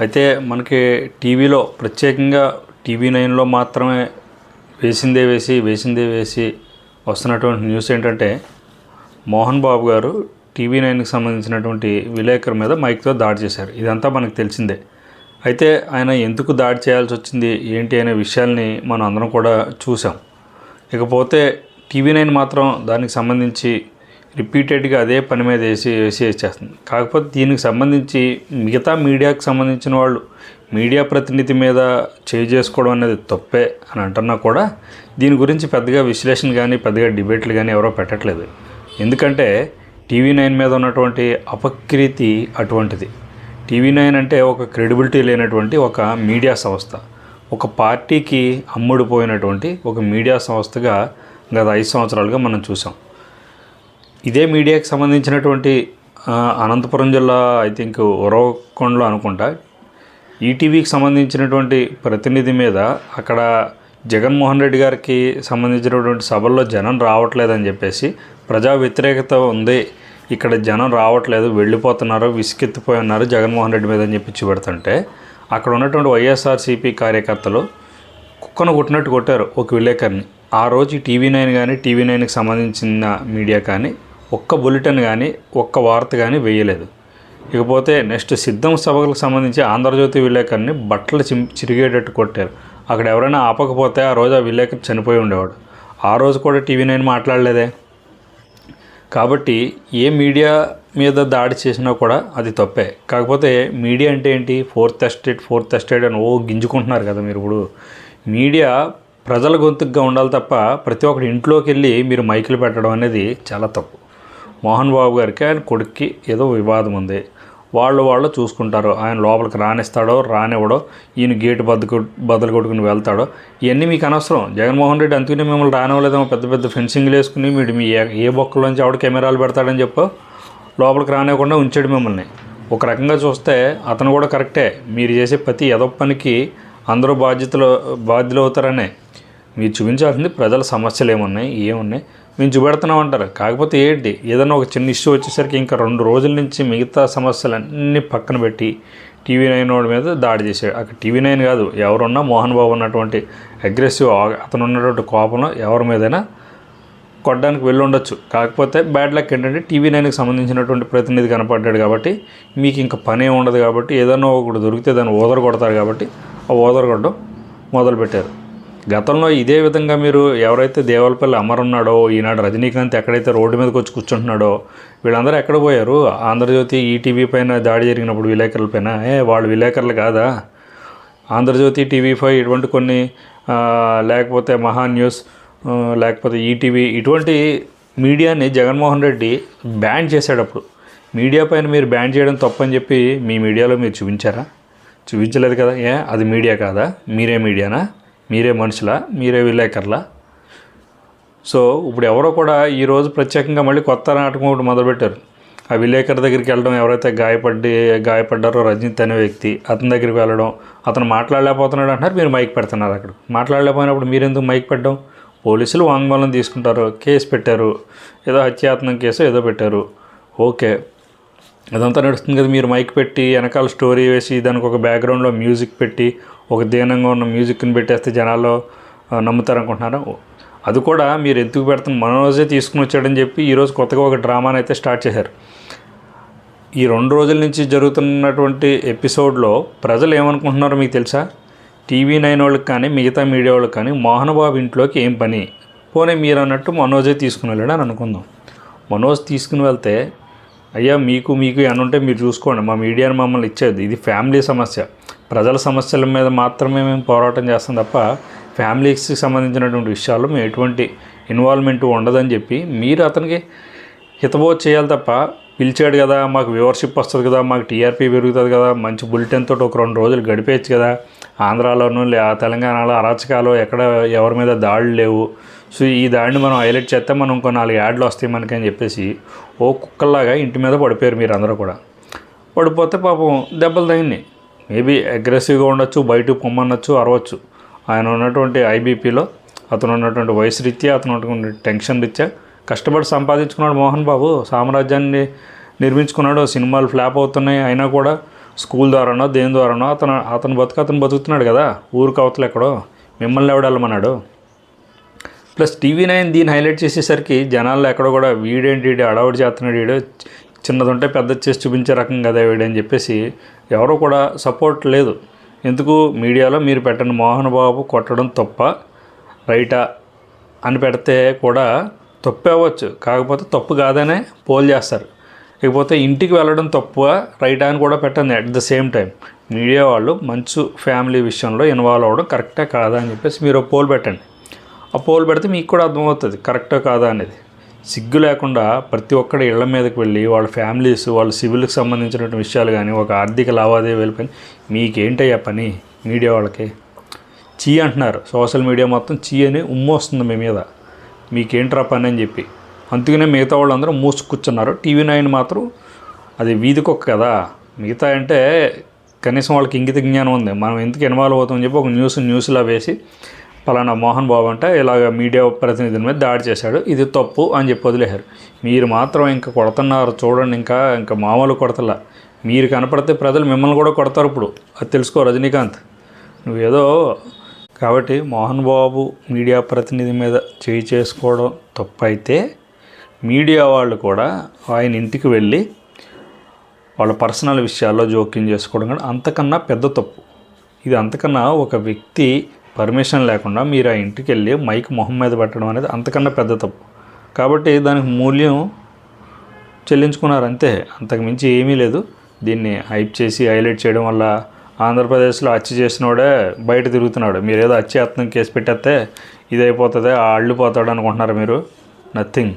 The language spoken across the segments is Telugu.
అయితే మనకి టీవీలో ప్రత్యేకంగా టీవీ నైన్లో మాత్రమే వేసిందే వేసి వేసిందే వేసి వస్తున్నటువంటి న్యూస్ ఏంటంటే మోహన్ బాబు గారు టీవీ నైన్కి సంబంధించినటువంటి విలేకరు మీద మైక్తో దాడి చేశారు. ఇదంతా మనకు తెలిసిందే. అయితే ఆయన ఎందుకు దాడి చేయాల్సి వచ్చింది ఏంటి అనే విషయాల్ని మనం అందరం కూడా చూసాం ఇకపోతే టీవీ నైన్ మాత్రం దానికి సంబంధించి రిపీటెడ్గా అదే పని మీద వేసి వేసి వేసేస్తుంది. కాకపోతే దీనికి సంబంధించి మిగతా మీడియాకు సంబంధించిన వాళ్ళు మీడియా ప్రతినిధి మీద చేయి చేసుకోవడం అనేది తప్పే అని అంటున్నా కూడా దీని గురించి పెద్దగా విశ్లేషణ కానీ పెద్దగా డిబేట్లు కానీ ఎవరో పెట్టట్లేదు. ఎందుకంటే టీవీ నైన్ మీద ఉన్నటువంటి అపకీర్తి అటువంటిది. టీవీ నైన్ అంటే ఒక క్రెడిబిలిటీ లేనటువంటి ఒక మీడియా సంస్థ. ఒక పార్టీకి అమ్ముడుపోయినటువంటి ఒక మీడియా సంస్థగా గత ఐదు సంవత్సరాలుగా మనం చూసాం. ఇదే మీడియాకి సంబంధించినటువంటి అనంతపురం జిల్లా ఐ థింక్ ఉరవకొండలో అనుకుంటా. ఈటీవీకి సంబంధించినటువంటి ప్రతినిధి మీద అక్కడ జగన్మోహన్ రెడ్డి గారికి సంబంధించినటువంటి సభల్లో జనం రావట్లేదని చెప్పేసి ప్రజా వ్యతిరేకత ఉంది ఇక్కడ జనం రావట్లేదు వెళ్ళిపోతున్నారు విసుకెత్తిపోయి ఉన్నారు జగన్మోహన్ రెడ్డి మీద అని చెప్పి పెడుతుంటే అక్కడ ఉన్నటువంటి వైఎస్ఆర్సీపీ కార్యకర్తలు కుక్కను కొట్టినట్టు కొట్టారు ఒక విలేకరిని. ఆ రోజు టీవీ నైన్ కానీ టీవీ నైన్కి సంబంధించిన మీడియా కానీ ఒక్క బులెటిన్ కానీ ఒక్క వార్త కానీ వేయలేదు. ఇకపోతే నెక్స్ట్ సిద్ధం సభకు సంబంధించి ఆంధ్రజ్యోతి విలేకరిని బట్టలు చిం చిరిగేటట్టు కొట్టారు. అక్కడ ఎవరైనా ఆపకపోతే ఆ రోజు ఆ విలేకరి చనిపోయి ఉండేవాడు. ఆ రోజు కూడా టీవీ నైన్ మాట్లాడలేదే. కాబట్టి ఏ మీడియా మీద దాడి చేసినా కూడా అది తప్పే. కాకపోతే మీడియా అంటే ఏంటి? ఫోర్త్ ఎస్టేట్ ఫోర్త్ ఎస్టేట్ అని ఓ గింజుకుంటున్నారు కదా మీరు ఇప్పుడు. మీడియా ప్రజల గొంతుగా ఉండాలి తప్ప ప్రతి ఒక్కరి ఇంట్లోకి వెళ్ళి మీరు మైకులు పెట్టడం అనేది చాలా తప్పు. మోహన్ బాబు గారికి ఆయన కొడుక్కి ఏదో వివాదం ఉంది. వాళ్ళు వాళ్ళు చూసుకుంటారు. ఆయన లోపలికి రానిస్తాడో రానివ్వడో ఈయన గేటు బద్దకు బద్దలు కొట్టుకుని వెళ్తాడో ఇవన్నీ మీకు అనవసరం. జగన్మోహన్ రెడ్డి అందుకనే మిమ్మల్ని రానివ్వలేదేమో. పెద్ద పెద్ద ఫెన్సింగ్లు వేసుకుని మీరు మీ ఏ- ఏ బొక్కలోంచి ఆవిడ కెమెరాలు పెడతాడని చెప్పు. లోపలికి రానివ్వకుండా ఉంచాడు మిమ్మల్ని. ఒక రకంగా చూస్తే అతను కూడా కరెక్టే. మీరు చేసే ప్రతి ఎదో పనికి అందరూ బాధ్యతలు బాధ్యులు అవుతారనే మీరు చూపించాల్సింది ప్రజల సమస్యలు ఏమున్నాయి ఏమున్నాయి? మేము చూపెడుతున్నాం అంటారు కాకపోతే ఏంటి? ఏదైనా ఒక చిన్న ఇష్యూ వచ్చేసరికి ఇంకా రెండు రోజుల నుంచి మిగతా సమస్యలన్నీ పక్కన పెట్టి టీవీ నైన్ వాడి మీద దాడి చేశాడు. అక్కడ టీవీ నైన్ కాదు ఎవరున్నా మోహన్ బాబు ఉన్నటువంటి అగ్రెసివ్ అతను ఉన్నటువంటి కోపంలో ఎవరి మీదైనా కొట్టడానికి వెళ్ళి ఉండొచ్చు. కాకపోతే బ్యాడ్ లక్ ఏంటంటే టీవీ నైన్కి సంబంధించినటువంటి ప్రతినిధి కనపడ్డాడు కాబట్టి మీకు ఇంకా పనే ఉండదు కాబట్టి ఏదైనా ఒకటి దొరికితే దాన్ని ఓదర కొడతారు కాబట్టి ఆ ఓదర కొట్టడం మొదలుపెట్టారు. గతంలో ఇదే విధంగా మీరు ఎవరైతే దేవాలపల్లి అమర్ ఉన్నాడో ఈనాడు రజనీకాంత్ ఎక్కడైతే రోడ్డు మీదకి వచ్చి కూర్చుంటున్నాడో వీళ్ళందరూ ఎక్కడ పోయారు? ఆంధ్రజ్యోతి ఈటీవీ పైన దాడి జరిగినప్పుడు విలేకరుల పైన? ఏ వాళ్ళు విలేకరులు కాదా? ఆంధ్రజ్యోతి టీవీ ఫైవ్ ఇటువంటి కొన్ని లేకపోతే మహా న్యూస్ లేకపోతే ఈటీవీ ఇటువంటి మీడియాని జగన్మోహన్ రెడ్డి బ్యాన్ చేసేటప్పుడు మీడియా పైన మీరు బ్యాన్ చేయడం తప్పని చెప్పి మీ మీడియాలో మీరు చూపించారా? చూపించలేదు కదా? ఏ అది మీడియా కాదా? మీరే మీడియానా? మీరే మనుషులా మీరే విలేకరులా? సో ఇప్పుడు ఎవరో కూడా ఈరోజు ప్రత్యేకంగా మళ్ళీ కొత్త నాటకం ఒకటి మొదలుపెట్టారు. ఆ విలేకరు దగ్గరికి వెళ్ళడం ఎవరైతే గాయపడి గాయపడ్డారో రజనీత్ అనే వ్యక్తి అతని దగ్గరికి వెళ్ళడం అతను మాట్లాడలేకపోతున్నాడు అంటున్నారు మీరు మైక్ పెడుతున్నారు అక్కడ. మాట్లాడలేకపోయినప్పుడు మీరు ఎందుకు మైక్ పెట్టడం? పోలీసులు వాంగ్మూలం తీసుకుంటారు కేసు పెట్టారు ఏదో హత్యాత్మక కేసు ఏదో పెట్టారు. ఓకే. అదంతా నడుస్తుంది కదా మీరు మైక్ పెట్టి వెనకాల స్టోరీ వేసి దానికి ఒక బ్యాక్గ్రౌండ్లో మ్యూజిక్ పెట్టి ఒక దీనంగా ఉన్న మ్యూజిక్ని పెట్టేస్తే జనాల్లో ఆ, నమ్ముతారనుకుంటున్నారా? అది కూడా మీరు ఎందుకు పెడతాం మనోజే తీసుకుని వచ్చాడని చెప్పి ఈరోజు కొత్తగా ఒక డ్రామాని అయితే స్టార్ట్ చేశారు. ఈ రెండు రోజుల నుంచి జరుగుతున్నటువంటి ఎపిసోడ్లో ప్రజలు ఏమనుకుంటున్నారో మీకు తెలుసా? టీవీ నైన్ వాళ్ళకి కానీ మిగతా మీడియా వాళ్ళకి కానీ మోహన్ బాబు ఇంట్లోకి ఏం పని? పోనీ మీరు అన్నట్టు మనోజే తీసుకుని వెళ్ళాడు అని అనుకుందాం. మనోజ్ తీసుకుని వెళ్తే అయ్యా మీకు మీకు ఏమైనా ఉంటే మీరు చూసుకోండి. మా మీడియాని మమ్మల్ని ఇచ్చేది. ఇది ఫ్యామిలీ సమస్య. ప్రజల సమస్యల మీద మాత్రమే మేము పోరాటం చేస్తాం తప్ప ఫ్యామిలీస్కి సంబంధించినటువంటి విషయాల్లో మేము ఎటువంటి ఇన్వాల్వ్మెంట్ ఉండదని చెప్పి మీరు అతనికి హితబోధ చేయాలి తప్ప పిలిచాడు కదా మాకు వ్యూవర్షిప్ వస్తుంది కదా మాకు టీఆర్పీ పెరుగుతుంది కదా మంచి బులెటిన్ తోటి ఒక రెండు రోజులు గడిపేయచ్చు కదా ఆంధ్రాలోనూ లే తెలంగాణలో అరాచకాలు ఎక్కడ ఎవరి మీద దాడులు లేవు సో ఈ దాడిని మనం హైలైట్ చేస్తే మనం ఇంకో నాలుగు యాడ్లు వస్తాయి మనకి అని చెప్పేసి ఓ కుక్కల్లాగా ఇంటి మీద పడిపోయారు మీరు అందరూ కూడా. పడిపోతే పాపం దెబ్బలు తగినాయి మేబీ అగ్రెసివ్గా ఉండొచ్చు బయటకు పొమ్మనొచ్చు అరవచ్చు. ఆయన ఉన్నటువంటి ఐబీపీలో అతను ఉన్నటువంటి వయసు రీత్యా అతను ఉన్నటువంటి టెన్షన్ రీత్యా కష్టపడి సంపాదించుకున్నాడు మోహన్ బాబు. సామ్రాజ్యాన్ని నిర్మించుకున్నాడు సినిమాలు ఫ్లాప్ అవుతున్నాయి. అయినా కూడా స్కూల్ ద్వారానో దేని ద్వారానో అతను అతను బతుకు అతను బతుకుతున్నాడు కదా. ఊరికి అవతల ఎక్కడో. మిమ్మల్ని ఎవడు ప్లస్ టీవీ నైన్ దీన్ని హైలైట్ చేసేసరికి జనాల్లో ఎక్కడో కూడా వీడేంటి వీడు అడవుడు చేస్తున్నాడు వీడు చిన్నదుంటే పెద్ద చేసి చూపించే రకం కదా వీడని చెప్పేసి ఎవరో కూడా సపోర్ట్ లేదు. ఎందుకు? మీడియాలో మీరు పెట్టండి మోహన్ బాబు కొట్టడం తప్ప రైటా అని పెడితే కూడా తప్పే అవ్వచ్చు. కాకపోతే తప్పు కాదనే పోల్ చేస్తారు. ఇకపోతే ఇంటికి వెళ్ళడం తప్పువ రైటా అని కూడా పెట్టండి at the same time. Media వాళ్ళు మంచు ఫ్యామిలీ విషయంలో ఇన్వాల్వ్ అవ్వడం కరెక్టే కాదా అని చెప్పేసి మీరు పోల్ పెట్టండి. ఆ పోల్ పెడితే మీకు కూడా అర్థమవుతుంది. కరెక్టా కాదా అనేది. సిగ్గు లేకుండా ప్రతి ఒక్కడి ఇళ్ళ మీదకి వెళ్ళి వాళ్ళ ఫ్యామిలీస్ వాళ్ళ సివిల్కి సంబంధించినటువంటి విషయాలు కానీ ఒక ఆర్థిక లావాదేవీల పని మీకేంటయ్యా పని? మీడియా వాళ్ళకి. చీ అంటున్నారు. సోషల్ మీడియా మొత్తం చీ అని ఉమ్మొస్తుంది మీ మీద. మీకేంట్రా పని అని చెప్పి. అందుకనే మిగతా వాళ్ళందరూ మూసు కూర్చున్నారు. టీవీ నైన్ మాత్రం అది వీధికొక్క కదా. మిగతా అంటే కనీసం వాళ్ళకి ఇంగిత జ్ఞానం ఉంది. మనం ఎందుకు ఇన్వాల్వ్ అవుతామని చెప్పి ఒక న్యూస్ న్యూస్లో వేసి పలానా మోహన్ బాబు అంటే ఇలాగ మీడియా ప్రతినిధుల మీద దాడి చేశాడు. ఇది తప్పు అని చెప్పి వదిలేశారు. మీరు మాత్రం ఇంకా కొడుతున్నారు చూడండి ఇంకా ఇంకా మామూలు కొడతలా. మీరు కనపడితే ప్రజలు మిమ్మల్ని కూడా కొడతారు ఇప్పుడు. అది తెలుసుకో రజనీకాంత్. నువ్వేదో కాబట్టి మోహన్ బాబు మీడియా ప్రతినిధి మీద చేయి చేసుకోవడం తప్పు అయితే మీడియా వాళ్ళు కూడా ఆయన ఇంటికి వెళ్ళి వాళ్ళ పర్సనల్ విషయాల్లో జోక్యం చేసుకోవడం కూడా అంతకన్నా పెద్ద తప్పు. ఇది అంతకన్నా ఒక వ్యక్తి పర్మిషన్ లేకుండా మీరు ఆ ఇంటికి వెళ్ళి మైక్ మొహం మీద పెట్టడం అనేది అంతకన్నా పెద్ద తప్పు. కాబట్టి దానికి మూల్యం చెల్లించుకున్నారు అంతే. అంతకు మించి ఏమీ లేదు. దీన్ని హైప్ చేసి హైలైట్ చేయడం వల్ల ఆంధ్రప్రదేశ్లో హత్య చేసినోడే బయట తిరుగుతున్నాడు. మీరు ఏదో హత్యాయత్నం కేసు పెట్టేస్తే ఇది అయిపోతుంది ఆ పోతాడు అనుకుంటున్నారు మీరు. నథింగ్.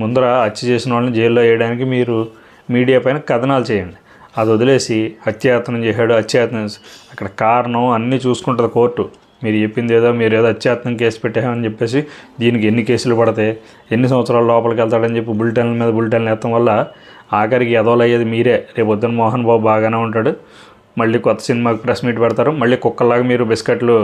ముందర హత్య చేసిన వాళ్ళని జైల్లో వేయడానికి మీరు మీడియా పైన కథనాలు చేయండి. అది వదిలేసి హత్యాయత్నం చేశాడు హత్యాయత్నం అక్కడ కారణం అన్నీ చూసుకుంటుంది కోర్టు. మీరు చెప్పింది ఏదో మీరు ఏదో అత్యాత్మం కేసు పెట్టామని చెప్పేసి దీనికి ఎన్ని కేసులు పడతాయి ఎన్ని సంవత్సరాల లోపలికి వెళ్తాడని చెప్పి బులెటిన్ల మీద బులెటిన్లు ఎత్తడం వల్ల ఆఖరికి ఎదవలు అయ్యేది మీరే. రేపు పొద్దున మోహన్ బాబు బాగానే ఉంటాడు. మళ్ళీ కొత్త సినిమాకి ప్రెస్ మీట్ పెడతారు. మళ్ళీ కుక్కలాగా మీరు బిస్కెట్లు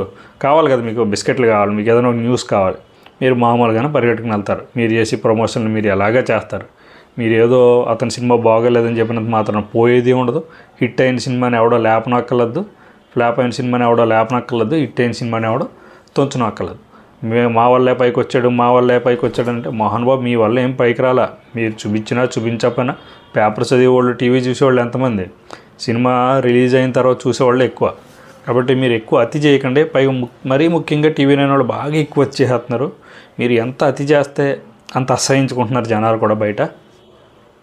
కావాలి కదా మీకు బిస్కెట్లు కావాలి మీకు ఏదైనా ఒక న్యూస్ కావాలి. మీరు మామూలుగానే పరిగెట్టుకుని వెళ్తారు. మీరు చేసి ప్రమోషన్లు మీరు ఎలాగా చేస్తారు? మీరు ఏదో అతని సినిమా బాగోలేదని చెప్పినంత మాత్రం పోయేది ఉండదు. హిట్ అయిన సినిమాని ఎవడో లేపనక్కర్లేదు. ఫ్లాప్ అయిన సినిమాని ఎవడో లేపనక్కర్లేదు హిట్ అయిన సినిమాని ఎవడో తొంచనక్కర్లేదు. మే మా వల్లే పైకి వచ్చాడు మా వల్లే పైకి వచ్చాడు అంటే మోహన్ బాబు మీ వల్ల ఏం పైకి రాలా? మీరు చూపించినా చూపించకపోయినా పేపర్ చదివేవాళ్ళు టీవీ చూసేవాళ్ళు ఎంతమంది? సినిమా రిలీజ్ అయిన తర్వాత చూసేవాళ్ళు ఎక్కువ. కాబట్టి మీరు ఎక్కువ అతి చేయకండి. పైగా ము- మరీ ముఖ్యంగా టీవీ నైన్ వాళ్ళు బాగా ఎక్కువ వచ్చేస్తున్నారు మీరు ఎంత అతి చేస్తే అంత అసహించుకుంటున్నారు జనాలు కూడా బయట.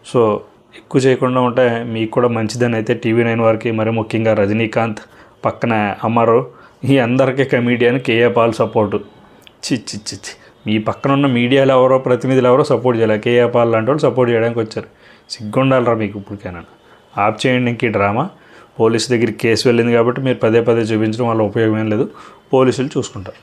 సో ఎక్కువ చేయకుండా ఉంటే మీకు కూడా మంచిదని అయితే టీవీ నైన్ వారికి మరి ముఖ్యంగా రజనీకాంత్ పక్కన అమరు ఈ అందరికీ కమీడియన్ కేఏ పాల్ సపోర్టు చి చి చి చి మీ పక్కన ఉన్న మీడియాలో ఎవరో ప్రతినిధులు ఎవరో సపోర్ట్ చేయాలి కేఏ పాల్ లాంటి వాళ్ళు సపోర్ట్ చేయడానికి వచ్చారు. సిగ్గుండాలరా మీకు ఇప్పటికైనా ఆప్ చేయండి ఇంక డ్రామా. పోలీస్ దగ్గరికి కేసు వెళ్ళింది కాబట్టి మీరు పదే పదే చూపించడం వల్ల ఉపయోగం ఏం లేదు. పోలీసులు చూసుకుంటారు.